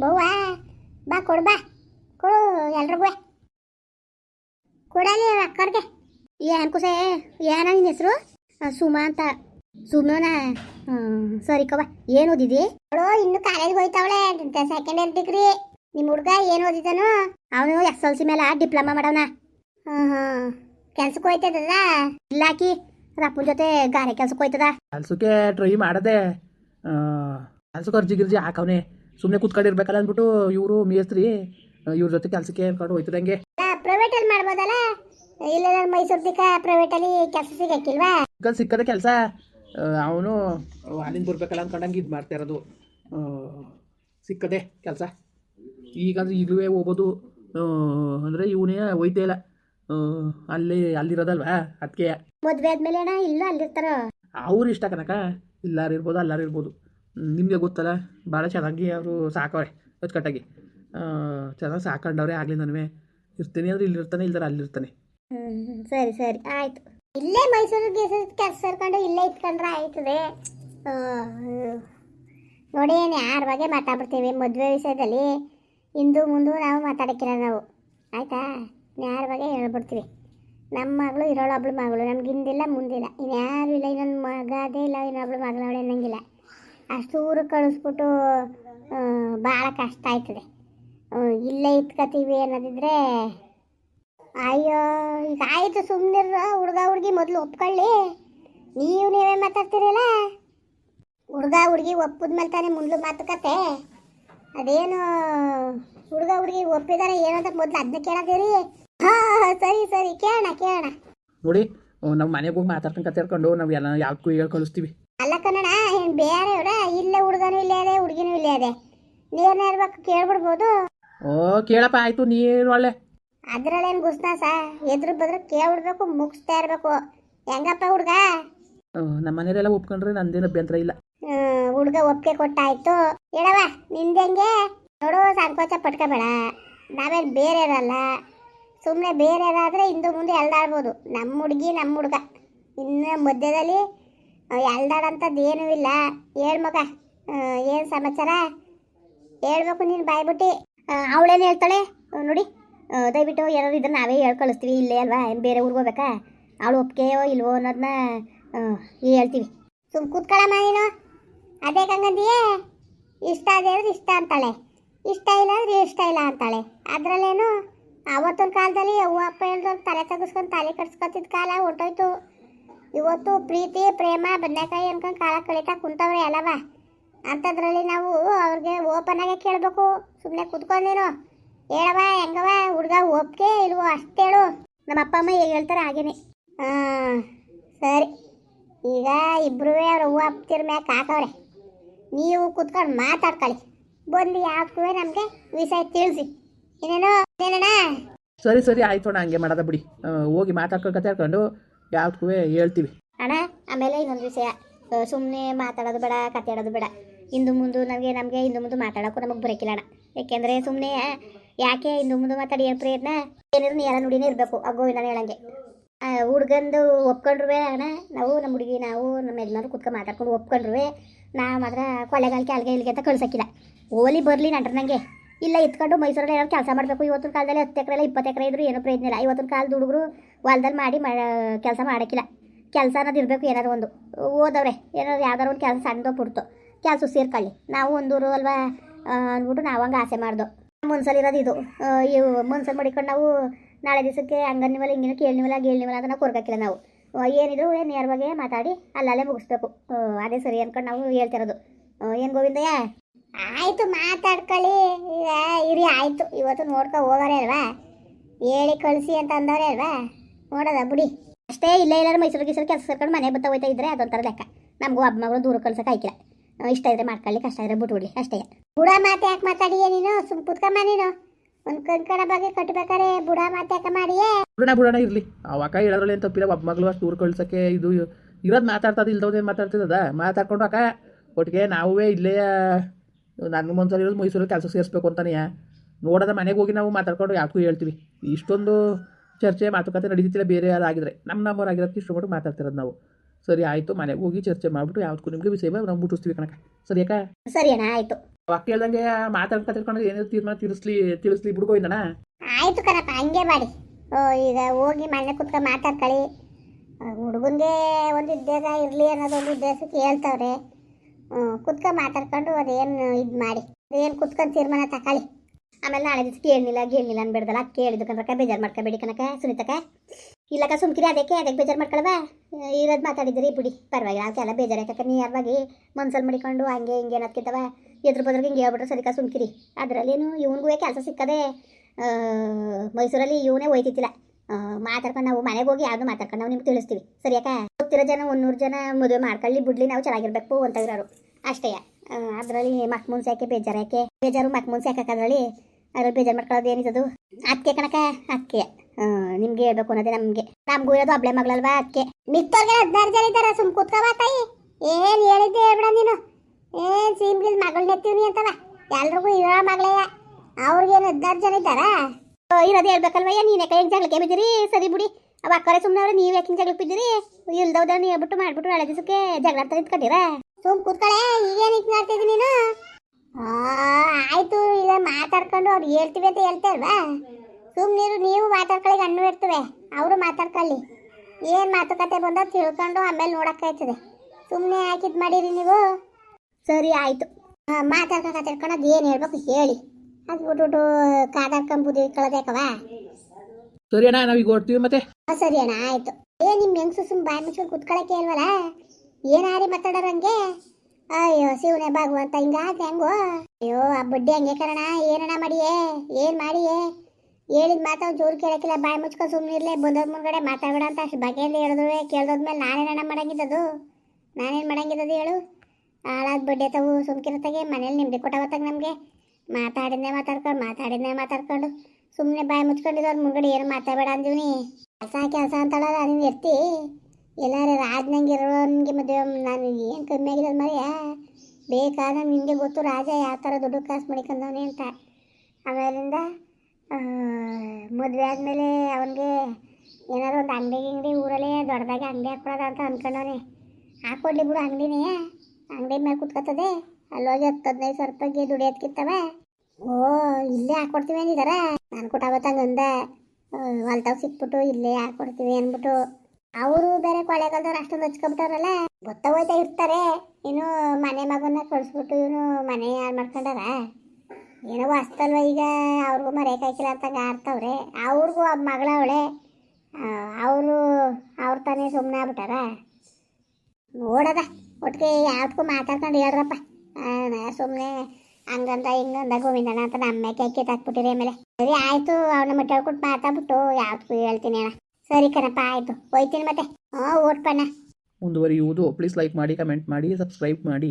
ಬವ್ವ, ಬಾ ಕೊಡು ಬಾ. ಕೊಡು, ಎಲ್ರಿಗೂ. ಕೊಡಲಿ ಅಕ್ಕರ್ಗೆ. ಏನ್ ಕುಸೆ ಏನ ನಿನ್ನ ಹೆಸರು? ಸುಮಾ ಅಂತ. ಸುಮನ ಸರಿ ಕವ ಏನು ಓದಿದಿ? ಅವಳು ಇನ್ನು ಕಾಲೇಜ್ ಹೋಯ್ತಾವಳೆ ಸೆಕೆಂಡ್ ಇಯರ್ ಡಿಗ್ರಿ ನಿಮ್ಮ ಹುಡುಗ ಏನು ಓದಿದನು, ಅವನು ಎಸ್ ಎಲ್ ಸಿ ಮೇಲೆ ಡಿಪ್ಲೊಮಾ ಮಾಡವನ. ಹಾಂ. ಹಾಂ ಕೆಲ್ಸಕ್ಕೆ ಹೋಯ್ತದ ಇಲ್ಲಾಕಿ ರಪ್ಪನ ಜೊತೆ ಗಾರೆ ಕೆಲ್ಸಕ್ಕೆ ಹೋಯ್ತದ. ಕೆಲ್ಸಕ್ಕೆ ಟ್ರೈ ಮಾಡದೆ ಕೆಲ್ಸಕ್ಕೆ ಅರ್ಜಿ ಗಿರ್ಜಿ ಹಾಕವ್ನೆ. ಸುಮ್ಮನೆ ಕೂತ್ಕೊಂಡಿರ್ಬೇಕಲ್ಲ ಅಂದ್ಬಿಟ್ಟು ಇವರು ಮೇಸ್ತ್ರಿ ಇವ್ರ ಜೊತೆ ಕೆಲ್ಸಕ್ಕೆ ಅನ್ಕೊಂಡು ಹೋಯ್ತದಂಗೆ. ಪ್ರೈವೇಟ್ ಅಲ್ಲಿ ಮಾಡ್ಬೋದಲ್ಲ? ಇಲ್ಲ ಮೈಸೂರು ದಿಕ್ಕ ಪ್ರೈವೇಟ್ ಅಲ್ಲಿ ಕೆಲಸ ಸಿಗಕ್ಕಿಲ್ವಾ? ಈಗ ಸಿಕ್ಕದ ಕೆಲಸ. ಅವನು ಅಲ್ಲಿಂದ ಬರ್ಬೇಕಲ್ಲ ಅನ್ಕೊಂಡಂಗೆ ಇದು ಮಾಡ್ತಾ ಇರೋದು. ಸಿಕ್ಕದೆ ಕೆಲಸ. ಈಗಂದ್ರೆ ಈಗಲೂ ಹೋಗ್ಬೋದು ಅಂದರೆ ಇವನೇ ಹೋಯ್ತೇ ಇಲ್ಲ. ಅಲ್ಲಿ ಅಲ್ಲಿರೋದಲ್ವಾ ಅದಕ್ಕೆ ಮದ್ವೆ ಆದ್ಮೇಲೆ ಅಣ್ಣ ಇಲ್ಲ ಅಲ್ಲಿರ್ತಾರ? ಅವ್ರು ಇಷ್ಟ ಕನಕ ಇಲ್ಲಾರು ಇರ್ಬೋದು ಅಲ್ಲಾರು ಇರ್ಬೋದು ನಿಮಗೆ ಗೊತ್ತಲ್ಲ, ಭಾಳ ಚೆನ್ನಾಗಿ ಅವರು ಸಾಕವ್ರೆ ಅಚ್ಚುಕಟ್ಟಾಗಿ ಚೆನ್ನಾಗಿ ಸಾಕೊಂಡವ್ರೆ ಆಗಲಿ ನನಗೆ ಇರ್ತೀನಿ ಅಂದ್ರೆ ಇಲ್ಲಿರ್ತಾನೆ ಇಲ್ದಾರೆ ಅಲ್ಲಿರ್ತಾನೆ ಹ್ಞೂ ಸರಿ ಸರಿ, ಆಯ್ತು. ಇಲ್ಲೇ ಮೈಸೂರಿಗೆ ಕೆಲಸ ಸೇರ್ಕೊಂಡು ಇಲ್ಲೇ ಇಟ್ಕೊಂಡ್ರೆ ಆಯ್ತದೆ. ನೋಡಿ ಯಾರ ಬಗ್ಗೆ ಮಾತಾಡ್ಬಿಡ್ತೀವಿ. ಮದುವೆ ವಿಷಯದಲ್ಲಿ ಇಂದು ಮುಂದೆ ನಾವು ಮಾತಾಡೋಕ್ಕಿಲ್ಲ ನಾವು. ಆಯ್ತಾ? ಯಾರ ಬಗ್ಗೆ ಹೇಳ್ಬಿಡ್ತೀವಿ. ನಮ್ಮ ಮಗಳು ಇರೋಳು ಒಬ್ಳು ಮಗಳು, ನಮ್ಗೆ ಹಿಂದಿಲ್ಲ, ಮುಂದಿಲ್ಲ. ಇನ್ನು ಯಾರು ಇಲ್ಲ, ಇನ್ನೊಂದು ಮಗ ಅದೇ ಇಲ್ಲ, ಇನ್ನೊಬ್ಳು ಮಗಳವಳೆ ಅನ್ನಂಗಿಲ್ಲ ಅಷ್ಟು ಊರಿಗೆ ಕಳಿಸ್ಬಿಟ್ಟು ಭಾಳ ಕಷ್ಟ ಆಯ್ತದೆ. ಇಲ್ಲೇ ಇಟ್ಕೋತೀವಿ ಅನ್ನೋದಿದ್ರೆ, ಅಯ್ಯೋ, ಈಗ ಆಯಿತು ಸುಮ್ಮನಿರ ಹುಡುಗ ಹುಡುಗಿ ಮೊದಲು ಒಪ್ಕೊಳ್ಳಿ. ನೀವು ನೀವೇ ಮಾತಾಡ್ತೀರಲ್ಲ? ಹುಡುಗ ಹುಡುಗಿ ಒಪ್ಪಿದ್ಮೇಲೆ ತಾನೇ ಮುಂದ್ಲು ಮಾತುಕತೆ. ಅದೇನು, ಹುಡುಗ ಹುಡುಗಿ ಒಪ್ಪಿದಾರೆ ಏನಂತ ಮೊದಲು ಅದನ್ನ ಕೇಳತ್ತೀರಿ ಹಾಂ, ಸರಿ ಸರಿ, ಕೇಳೋಣ ಕೇಳೋಣ. ನೋಡಿ ನಾವು ಮನೆಗೆ ಹೋಗಿ ಮಾತಾಡ್ಕೊಂಡು ಕತ್ತೆರ್ಕೊಂಡು ನಾವು ಎಲ್ಲ ಯಾವ್ದಕ್ಕೂ ಹೇಳ್ ಕಳಿಸ್ತೀವಿ. ಅಲ್ಲ ಕನ್ನಡ ಏನು ಬೇರೆ ಇಲ್ಲೇ ಹುಡುಗನೂ ಇಲ್ಲೇ ಅದೇ ಹುಡುಗಿನೂ ಇಲ್ಲೇ ಅದೇ. ನೀನೇ ಇರ್ಬೇಕು ಕೇಳ್ಬಿಡ್ಬೋದು. ಓ ಕೇಳಪ್ಪ ಆಯ್ತು ನೀನು ಒಳ್ಳೆ. ಅದ್ರಲ್ಲೇನು ಗುಸ್ನಾಸ? ಎದ್ರು ಬದ್ರು ಕೇಳ್ಬಿಡ್ಬೇಕು ಮುಗಿಸ್ತಾ ಇರಬೇಕು. ಹೆಂಗಪ್ಪ ಹುಡುಗ? ನಮ್ಮ ಮನೇಲೆಲ್ಲ ಒಪ್ಕೊಂಡ್ರೆ ನಂದೇನು ಅಭ್ಯಂತರ ಇಲ್ಲ. ಹುಡುಗ ಒಪ್ಪಿಗೆ ಕೊಟ್ಟಾಯ್ತು. ಹೇಳವ ನಿಂದೆಂಗೆ ನೋಡು ಸಂಕೋಚ ಪಟ್ಕೋಬೇಡ. ನಾವೇನು ಬೇರೆ ಇರಲ್ಲ ಸುಮ್ಮನೆ ಬೇರೆ ಇರಾದ್ರೆ ಹಿಂದೆ ಮುಂದೆ ಎಲ್ದಾಡ್ಬೋದು. ನಮ್ಮ ಹುಡುಗಿ ನಮ್ಮ ಹುಡುಗ. ಇನ್ನು ಮಧ್ಯದಲ್ಲಿ ಎಲ್ದಾಡಂಥದ್ದು ಏನೂ ಇಲ್ಲ. ಹೇಳ್ ಮಗ ಏನು ಸಮಾಚಾರ? ಹೇಳ್ಬೇಕು ನೀನು ಬಾಯ್ಬಿಟ್ಟು ಅವಳೇನು ಹೇಳ್ತಾಳೆ? ನೋಡಿ ದಯವಿಟ್ಟು ಏನಾದ್ರು ಇದ್ರೆ ನಾವೇ ಹೇಳ್ಕೊಳಿಸ್ತೀವಿ. ಇಲ್ಲೇ ಅಲ್ವಾ? ಏನು ಬೇರೆ ಊರಿಗೆ ಹೋಗ್ಬೇಕಾ? ಅವಳು ಒಪ್ಕೆಯೋ ಇಲ್ವೋ ಅನ್ನೋದನ್ನ ಹೇಳ್ತೀವಿ. ಸುಮ್ ಕೂತ್ಕೊಳ್ಳಮ್ಮ ನೀನು. ಅದೇ ಕಂಗಂದಿಯೇ ಇಷ್ಟ ಅದೇ ಇಷ್ಟ ಅಂತಾಳೆ. ಇಷ್ಟ ಇಲ್ಲ ಅಂದ್ರೆ ಇಷ್ಟ ಇಲ್ಲ ಅಂತಾಳೆ. ಅದರಲ್ಲೇನು, ಅವತ್ತೊಂದು ಕಾಲದಲ್ಲಿ ಅವ್ವ, ಅಪ್ಪ ಹೇಳ್ದೊಂದು ತಲೆ ತಗಸ್ಕೊಂಡು ತಲೆ ಕಟ್ಸ್ಕೊತಿದ್ದ ಕಾಲ ಹೊರ್ಟೋಯ್ತು. ಇವತ್ತು ಪ್ರೀತಿ, ಪ್ರೇಮ, ಬದನೆಕಾಯಿ ಅನ್ಕೊಂಡು ಕಾಲ ಕಳೀತಾ ಕುಂತವ್ರೆ ಅಲ್ಲವ? ಅಂಥದ್ರಲ್ಲಿ ನಾವು ಅವ್ರಿಗೆ ಓಪನ್ ಆಗಿ ಕೇಳಬೇಕು. ಸುಮ್ಮನೆ ಕುತ್ಕೊಂಡು ನೀನು. ಹೇಳವ ಹೆಂಗವ ಹುಡುಗ ಒಪ್ಕೆ ಇಲ್ವೋ ಅಷ್ಟೇಳು ನಮ್ಮ ಅಪ್ಪ ಅಮ್ಮ ಹೇಗೆ ಹೇಳ್ತಾರೆ ಹಾಗೇನೆ. ಹಾಂ ಸರಿ. ಈಗ ಇಬ್ಬರೂ ಅವ್ರ ಹೂವು ಅಪ್ತಿರ್ ಮ್ಯಾಕ್ ಹಾಕವ್ರೆ. ನೀವು ಕುತ್ಕೊಂಡು ಮಾತಾಡ್ಕೊಳ್ಳಿ. ಬಂದು ಯಾವ್ದಕ್ಕೂ ನಮಗೆ ವಿಷಯ ತಿಳಿಸಿ. ಏನೇನೋ ಏನಣ್ಣ ಸರಿ ಸರಿ, ಆಯ್ತು ಅಣ್ಣ, ಹಂಗೆ ಮಾಡೋದ ಬಿಡಿ. ಹೋಗಿ ಮಾತಾಡ್ಕೊಂಡು ಕತ್ತೆರ್ಕೊಂಡು ಯಾವ್ದಕ್ಕೂ ಹೇಳ್ತೀವಿ. ಅಣ್ಣ, ಆಮೇಲೆ ಇನ್ನೊಂದು ವಿಷಯ. ಸುಮ್ಮನೆ ಮಾತಾಡೋದು ಬೇಡ ಕತ್ತಾಡೋದು ಬೇಡ. ಇಂದು ಮುಂದೆ ನಮಗೆ ನಮಗೆ ಇಂದು ಮುಂದೆ ಮಾತಾಡೋಕ್ಕೂ ನಮಗೆ ಬರೋಕಿಲ್ಲ ಅಣ್ಣ. ಯಾಕೆಂದರೆ ಸುಮ್ಮನೆ ಯಾಕೆ ಇಂದು ಮುಂದೆ ಮಾತಾಡಿ ಏನು ಪ್ರಯತ್ನ ಏನಿದ್ರು ನೇರ ನುಡಿನೇ ಇರಬೇಕು. ಆ ನಾನು ಹೇಳಂಗೆ. ಹುಡ್ಗಂದು ಒಪ್ಕೊಂಡ್ರುವೆ ಅಣ್ಣ. ನಾವು ನಮ್ಮ ಹುಡುಗಿ, ನಾವು ನಮ್ಮ ಎಲ್ಲರೂ ಕುತ್ಕೊಂಡು ಮಾತಾಡ್ಕೊಂಡು ಒಪ್ಕೊಂಡ್ರುವೆ ನಾ ಮಾತ್ರ ಕೊಳ್ಳೆಗಾಲಕ್ಕೆ ಅಲ್ಲಿಗೆ ಇಲ್ಲಿಗೆ ಅಂತ ಕಳ್ಸಕ್ಕಿಲ್ಲ. ಓಲಿ ಬರಲಿ ನಂಟ್ರೆ ನನಗೆ ಇಲ್ಲ ಇತ್ಕೊಂಡು ಮೈಸೂರಲ್ಲಿ ಏನಾದ್ರು ಕೆಲಸ ಮಾಡಬೇಕು. ಇವತ್ತಿನ ಕಾಲದಲ್ಲಿ ಹತ್ತು ಎಕರೆ ಇಪ್ಪತ್ತು ಎಕರೆ ಇದ್ರು ಏನೂ ಪ್ರಯೋಜನ ಇಲ್ಲ. ಇವತ್ತಿನ ಕಾಲದ ಹುಡುಗರು ಹೊಲ್ದಲ್ಲಿ ಮಾಡಿ ಕೆಲಸ ಮಾಡೋಕ್ಕಿಲ್ಲ ಕೆಲಸ ಅನ್ನೋದು ಇರಬೇಕು, ಏನಾದ್ರು ಒಂದು. ಓದವ್ರೆ, ಏನಾದ್ರು ಯಾವ್ದಾರು ಒಂದು ಕೆಲಸ ಸಣ್ಣದೋ ಪುಡ್ತು ಕೆಲಸ ಸೇರ್ಕೊಳ್ಳಿ. ನಾವು ಒಂದೂರು ಅಲ್ವಾ ಅಂದ್ಬಿಟ್ಟು ನಾವು ಹಂಗೆ ಆಸೆ ಮಾಡ್ದು. ಮುನ್ಸಲ್ ಇರೋದು ಇದು. ಇವು ಮುನ್ಸಲ್ ಮಾಡಿಕೊಂಡು ನಾವು ನಾಳೆ ದಿವಸಕ್ಕೆ ಹಂಗನ್ನಿವಲ್ಲ ಹಿಂಗಿನ ಕೇಳಿನಿವಲ್ಲ ಗೇಳ್ನಿವಲ್ಲ ಅಂತ ನಾವು ಕೊರ್ಗಕ್ಕಿಲ್ಲ ನಾವು. ಏನಿದ್ರು ಏನು ನೇರವಾಗಿ ಮಾತಾಡಿ, ಅಲ್ಲಲ್ಲೇ ಮುಗಿಸ್ಬೇಕು. ಅದೇ ಸರಿ ಅಂದ್ಕೊಂಡು ನಾವು ಹೇಳ್ತಿರೋದು. ಏನು ಗೋವಿಂದಯ್ಯ? ಆಯ್ತು ಮಾತಾಡ್ಕೊಳ್ಳಿ. ಈಗ ಇರಿ ಆಯ್ತು. ಇವತ್ತು ನೋಡ್ಕೊ ಹೋಗೋರೆ ಅಲ್ವಾ? ಹೇಳಿ ಕಳಿಸಿ ಅಂತ ಅಂದವ್ರೆ ಅಲ್ವಾ? ನೋಡೋದ ಬಿಡಿ. ಅಷ್ಟೇ ಇಲ್ಲ ಇಲ್ಲ ಮೈಸೂರು ಗೀಸರು ಕೆಲಸ ಸೇರ್ಕೊಂಡು ಮನೆ ಬತ್ತ ಹೋಯ್ತಾ ಇದ್ರೆ ಅದೊಂಥರ ಲೆಕ್ಕ. ನಮಗೂ ಹಬ್ಬ ಮಗಳು ದೂರ ಕಳ್ಸಕ್ಕೆ ಆಯ್ಕಿಲ್ಲ. ಇಷ್ಟ ಇದ್ರೆ ಮಾಡ್ಕೊಳ್ಳಿ ಕಷ್ಟ ಇದ್ರೆ ಬಿಟ್ಬಿಡ್ಲಿ ಅಷ್ಟೇ. ಬುಡ ಮಾತು ಯಾಕೆ ಮಾತಾಡಿಯೇ ನೀನು? ಸುಮ್ ಕುತ್ಕಮ್ಮ ನೀನು. ಒಂದು ಕಂಕಣ ಬಗ್ಗೆ ಕಟ್ಬೇಕಾರೆ ಬುಡ ಮಾತು ಯಾಕೆ ಮಾಡಿಯೇ? ಬುಡಣ ಬುಡಣ ಇರಲಿ. ಅವಾಗ ಹೇಳೋದ್ರಲ್ಲಿ ಏನು ತಪ್ಪಿಲ್ಲ ಒಬ್ಬ ಮಗಳು ಅಷ್ಟು ದೂರ ಕಳ್ಸೋಕ್ಕೆ ಇದು ಇರೋದು ಮಾತಾಡ್ತದ ಇಲ್ದೋದೇನು ಮಾತಾಡ್ತಿದ್ದದ ಮಾತಾಡ್ಕೊಂಡು ಅಕ್ಕ ಒಟ್ಟಿಗೆ ನಾವೇ ಇಲ್ಲೇ ನನ್ನ ಒಂದ್ಸಲ ಇರೋದು ಮೈಸೂರಲ್ಲಿ ಕೆಲಸ ಸೇರಿಸ್ಬೇಕು ಅಂತಾನೆ. ನೋಡೋದ ಮನೆಗೆ ಹೋಗಿ ನಾವು ಮಾತಾಡ್ಕೊಂಡು ಯಾಕೂ ಹೇಳ್ತೀವಿ. ಇಷ್ಟೊಂದು ಚರ್ಚೆ ಮಾತುಕತೆ ನಡೀತಿಲ್ಲ ಬೇರೆ ಯಾರು ಆಗಿದ್ರೆ. ನಮ್ಮ ನಂಬರ್ ಇಷ್ಟು ಮಟ್ಟಿಗೆ ಮಾತಾಡ್ತಿರೋದು ನಾವು. ಸರಿ ಆಯಿತು. ಮನೆಗೆ ಹೋಗಿ ಚರ್ಚೆ ಮಾಡಿಬಿಟ್ಟು ಯಾವ್ದಕ್ಕೂ ನಿಮಗೆ ವಿಷಯ ನಾವು ಮುಟ್ಟಿಸ್ತೀವಿ ಕಣಕ ಸರಿ ಅಕ್ಕ? ಸರಿ ಅಣ್ಣ ಆಯ್ತು. ಹೇಳ್ದಂಗೆ ಮಾತಾಡ್ತಾ ತಿಳ್ಕೊಂಡು ಏನೇ ತೀರ್ಮಾನ ತಿಳಿಸ್ಲಿ ತಿಳಿಸ್ಲಿ ಬಿಡ್ಕೋಯಿಂದಣ ಆಯ್ತು ಕಣಪ್ಪ ಹಂಗೆ ಮಾಡಿ. ಓ ಈಗ ಹೋಗಿ ಮನೆ ಕುತ್ಕೊಂಡು ಮಾತಾಡ್ಕೊಳ್ಳಿ. ಹುಡುಗನ್ಗೆ ಒಂದು ಉದ್ಯೋಗ ಇರಲಿ ಅನ್ನೋದು ಒಂದು ಉದ್ದೇಶಕ್ಕೆ ಹೇಳ್ತವ್ರೆ. ಕುತ್ಕೊಂಡು ಮಾತಾಡ್ಕೊಂಡು ಅದೇನು ಇದು ಮಾಡಿ. ಏನು ಕುತ್ಕೊಂಡು ತೀರ್ಮಾನ ತಕಾಳಿ ಆಮೇಲೆ ನಾಳೆ ದಿವಸ ಕೇಳಲಿಲ್ಲ ಗೇಳಿಲ್ಲ ಅನ್ಬಿಡ್ದಲ್ಲ. ಕೇಳಿದ ಕನಕ ಬೇಜಾರು ಮಾಡ್ಕೋಬೇಡಿ ಕನಕ ಸುನೀತಕ ಇಲ್ಲಕ ಸುಮ್ಕಿರಿ, ಅದಕ್ಕೆ ಅದಕ್ಕೆ ಬೇಜಾರು ಮಾಡ್ಕೊಳವ ಇರೋದು ಮಾತಾಡಿದ್ರಿ ಬಿಡಿ. ಪರವಾಗಿಲ್ಲ ಅದಕ್ಕೆಲ್ಲ ಬೇಜಾರಾಕಕ್ಕ ನೀ ಯಾವಾಗಿ ಮನ್ಸಲ್ಲಿ ಮಡಿಕೊಂಡು ಹಂಗೆ ಹಿಂಗೆ ಅನ್ನೋದ್ಕಿಂತವ ಎದ್ರ ಬದ್ರಿಗೆ ಹಿಂಗೆ ಹೇಳ್ಬಿಟ್ರೆ ಸರಿಕ ಸುಮ್ಕಿರಿ. ಅದರಲ್ಲೇನು ಇವನಿಗೂ ಕೆಲಸ ಸಿಕ್ಕದೆ. ಮೈಸೂರಲ್ಲಿ ಇವನೇ ಹೋಯ್ತಿತ್ತಿಲ್ಲ ಮಾತಾಡ್ಕೊಂಡು ನಾವು ಮನೆಗೆ ಹೋಗಿ ಯಾವುದು ಮಾತಾಡ್ಕೊಂಡು ನಾವು ನಿಮ್ಗೆ ತಿಳಿಸ್ತೀವಿ. ಸರಿಯಾಕ? ಗೊತ್ತಿರೋ ಜನ ಒಂದೂರು ಜನ ಮದುವೆ ಮಾಡ್ಕೊಳ್ಳಿ ಬಿಡ್ಲಿ, ನಾವು ಚೆನ್ನಾಗಿರ್ಬೇಕು ಅಂತ ಇರೋರು ಅಷ್ಟೇ ಅದರಲ್ಲಿ ಮಕ್ ಮುನ್ಸಾಕೆ ಬೇಜಾರು ಯಾಕೆ? ಬೇಜಾರು ಮಕ್ ಮುನ್ಸಾಕ ಅದರಲ್ಲಿ ಅದ್ರಲ್ಲಿ ಬೇಜಾರು ಮಾಡ್ಕೊಳ್ಳೋದು ಏನಿದದು? ಅದಕ್ಕೆ ಕಣಕ ಅದಕ್ಕೆ ನಿಮ್ಗೆ ಹೇಳ್ಬೇಕು ಅನ್ನೋದೇ ನಮಗೆ. ನಮ್ಗೂ ಇರೋದು ಒಬ್ಳೆ ಮಗಳಲ್ವಾ ಅಕ್ಕೆ ಮಿತ್ತವ್ರಿಗೆ ಹದಿನಾರು ಜನ ಇದ್ದಾರೆ, ಸುಮ್ ಕೂತ್ಕೋಬಾ ತಾಯಿ. ಏನ್ ಹೇಳಿದ್ದೆ ಹೇಳ್ಬಿಡ ನೀನು. ಏನ್ ಸೀಮ್ಗಿಲ್ ಮಗಳ ನೆತ್ತೀವಿ ಅಂತವ? ಎಲ್ರಿಗೂ ಇರೋ ಮಗಳೇ. ಅವ್ರಿಗೇನು ಹದಿನಾರು ಜನ ಇದ್ದಾರಾ? ಇರೋದು ಹೇಳ್ಬೇಕಲ್ವಯ್ಯ, ನೀನೇ ಕೈ ಜಗಳಕ್ಕೆ ಬಿದ್ದೀರಿ ಸರಿ ಬಿಡಿ. ಅವ ಅಕ್ಕರೆ ಸುಮ್ಮನೆ ಅವ್ರೆ ನೀವು ಯಾಕೆ ಜಗಳ ಬಿದ್ದಿರಿ ಇಲ್ದವ್ದ ನೀವು ಬಿಟ್ಟು ಮಾಡ್ಬಿಟ್ಟು ನಾಳೆ ದಿವಸಕ್ಕೆ ಜಗಳ ಆಡ್ತಾ ಸುಮ್ ಕೂತ್ಕಳೆ ಈಗೇನು ಹಿಂಗೆ ಮಾಡ್ತಿದ್ದೀನಿ ನೀನು? ಆಯ್ತು, ಇಲ್ಲ ಮಾತಾಡ್ಕೊಂಡು ಅವ್ರು ಹೇಳ್ತೀವಿ ಅಂತ ಹೇಳ್ತಾ ಇಲ್ವಾ? ಸುಮ್ಮನಿರು ನೀವು ಮಾತಾಡ್ಕೊಳ್ಳಿ ಗಣ್ಣು ಇರ್ತವೆ ಅವರು ಮಾತಾಡ್ಕೊಳ್ಳಿ. ಏನು ಮಾತುಕತೆ ಬಂದ ತಿಳ್ಕೊಂಡು ಆಮೇಲೆ ನೋಡೋಕ್ಕಾಯ್ತದೆ ಸುಮ್ಮನೆ ಹಾಕಿದ್ ಮಾಡಿರಿ ನೀವು? ಸರಿ, ಆಯಿತು. ಮಾತಾಡ್ಕೊಂಡು ತಿಳ್ಕೊಂಡು ಏನು ಹೇಳ್ಬೇಕು ಹೇಳಿ. ಅದು ಬಿಟ್ಬಿಟ್ಟು ಕಾದಾಡ್ಕೊಂಡು ಬುದ್ಧಿ ಕಳೆದೇಕವ ಸರಿ ಅಣ್ಣ ನಾವೀಗ ಮತ್ತೆ. ಸರಿ ಆಯ್ತು. ಏ ನಿಮ್ಮ ಹೆಂಗಸು ಸುಮ್ ಬಾಯಿ ಮುಚ್ಕೊಂಡು ಕುತ್ಕೊಳಕ್ಕೆ ಇಲ್ವಲ್ಲ? ಏನಾರಿ ಮಾತಾಡೋರಂಗೆ ಅಯ್ಯೋ, ಶಿವನೇ ಭಾಗವಂತ, ಹಿಂಗಾದ್ರೆ ಹೆಂಗೋ? ಅಯ್ಯೋ, ಆ ಬಡ್ಡಿ ಹಂಗೆ ಕಣ ಏನಣ್ಣ ಮಾಡಿಯೇ? ಏನ್ ಮಾಡಿಯೇ? ಹೇಳಿದ ಮಾತು ಚೂರು ಕೇಳಕ್ಕಿಲ್ಲ, ಬಾಯಿ ಮುಚ್ಕೊಂಡು ಸುಮ್ಮನೆ ಇರಲಿ ಬಂದೋದ್ ಮುಂದ್ಗಡೆ ಮಾತಾಡೋಣ ಅಂತ ಅಷ್ಟು ಬಗೆಯಲ್ಲಿ ಹೇಳಿದ್ರು ಕೇಳ್ದೋದ್ಮೇಲೆ ನಾನೇನಣ್ಣ ಮಾಡಂಗಿದ್ದದು? ನಾನೇನು ಮಾಡಂಗಿದ್ದದು ಹೇಳು? ಹಾಳಾದ ಬಡ್ಡಿ ತಾವು ಸುಮ್ಕಿರತ್ತಾಗೆ, ಮನೇಲಿ ನಿಮ್ದೆ ಕೊಟ್ಟವತ್ತಾಗ ನಮಗೆ? ಮಾತಾಡಿದ್ನೇ ಮಾತಾಡ್ಕೊಂಡು ಮಾತಾಡಿದ್ನೇ ಮಾತಾಡ್ಕೊಂಡು ಸುಮ್ಮನೆ ಬಾಯಿ ಮುಚ್ಕೊಂಡಿದ್ದವ್ರ ಮುಂದ್ಗಡೆ ಏನು ಮಾತಾಡಬೇಡ ಅಂದೀವ್ನಿ. ಕೆಲಸ ಕೆಲಸ ಅಂತಳಲ್ಲ, ನೀನು ಎತ್ತಿ ಎಲ್ಲರೂ ರಾಜನಂಗೆ ಇರೋನ್ಗೆ ಮದುವೆ ನಾನು ಏನು ಕಮ್ಮಿ ಆಗಿದೆ ಮರೆಯ ಬೇಕಾದ ನಿಮಗೆ ಗೊತ್ತು, ರಾಜ ಯಾವ ಥರ ದುಡ್ಡು ಕಾಸು ಮಾಡಿಕೊಂಡವನಿ ಅಂತ. ಆಮೇಲಿಂದ ಮದುವೆ ಆದಮೇಲೆ ಅವನಿಗೆ ಏನಾದ್ರು ಒಂದು ಅಂಗಡಿ ಅಂಗಡಿ ಊರಲ್ಲೇ ದೊಡ್ಡದಾಗಿ ಅಂಗಡಿ ಹಾಕ್ಕೊಳೋದ ಅಂತ ಅಂದ್ಕೊಂಡವನಿ ಹಾಕೊಡ್ಲಿ ಬಿಡು ಅಂಗಡಿನೇ. ಅಂಗಡಿ ಮೇಲೆ ಕುತ್ಕೋತದೆ. ಅಲ್ಲೋಗಿ ಹತ್ತು ಹದಿನೈದು ಸಾವಿರ ರೂಪಾಯಿಗೆ ದುಡಿಯೋದ್ಕಿರ್ತವೆ ಓ, ಇಲ್ಲೇ ಹಾಕೊಡ್ತೀವಿ ಅಂದಿದಾರ? ನಾನು ಕೊಟ್ಟಾವತ್ತಂಗೆ ಅಂದೆ ಹೊಲ್ತಾವ್ ಸಿಕ್ಬಿಟ್ಟು ಇಲ್ಲೇ ಕೊಡ್ತೀವಿ ಅಂದ್ಬಿಟ್ಟು, ಅವರು ಬೇರೆ ಕೊಳ್ಳೆಗಾಲದವ್ರು ಅಷ್ಟೊಂದು ಹಚ್ಕೊಂಬಿಟ್ಟವ್ರಲ್ಲ ಗೊತ್ತ ಹೋಯ್ತಾ ಇರ್ತಾರೆ, ಇನ್ನು ಮನೆ ಮಗನ್ನ ಕಳಿಸ್ಬಿಟ್ಟು ಇವನು ಮನೆ ಯಾರು ಮಾಡ್ಕೊಂಡಾರ? ಏನೋ ವಾಸ್ತಲ್ವ ಈಗ, ಅವ್ರಿಗೂ ಮರೆಯಕ್ಕಾಗಿಲ್ಲ ಅಂತ ಆಡ್ತವ್ರೆ. ಅವ್ರಿಗೂ ಮಗಳ ಮಗಳವಳೆ ಅವರು, ಅವ್ರ ತಾನೇ ಸುಮ್ಮನೆ ಆಗ್ಬಿಟ್ಟಾರ? ನೋಡದ, ಒಟ್ಟಿಗೆ ಯಾವ್ದಕ್ಕೂ ಮಾತಾಡ್ಕೊಂಡು ಹೇಳ್ರಪ್ಪ. ಸುಮ್ಮನೆ ಹಂಗಂದ ಹಿಂಗಂದ ಗೋವಿಂದಣ್ಣ ಅಂತ ನಮ್ಮ ಕೇಕೆ ತಾಕ್ಬಿಟ್ಟಿರಿ ಆಮೇಲೆ. ಸರಿ, ಆಯ್ತು. ಅವನ ಮತ್ತೆ ಹೇಳ್ಕೊಟ್ಟು ಮಾತಾಡ್ಬಿಟ್ಟು ಯಾವ್ದು ಹೇಳ್ತೀನಿ ಅಣ್ಣ ಸರಿ ಕಣಪ್ಪ, ಆಯ್ತು. ಹೋಯ್ತೀನಿ ಮತ್ತೆ. ಹ್ಞೂ ಓಟ್ಪಣ್ಣ ಮುಂದುವರಿಯುವುದು. ಪ್ಲೀಸ್ ಲೈಕ್ ಮಾಡಿ ಕಮೆಂಟ್ ಮಾಡಿ ಸಬ್ಸ್ಕ್ರೈಬ್ ಮಾಡಿ.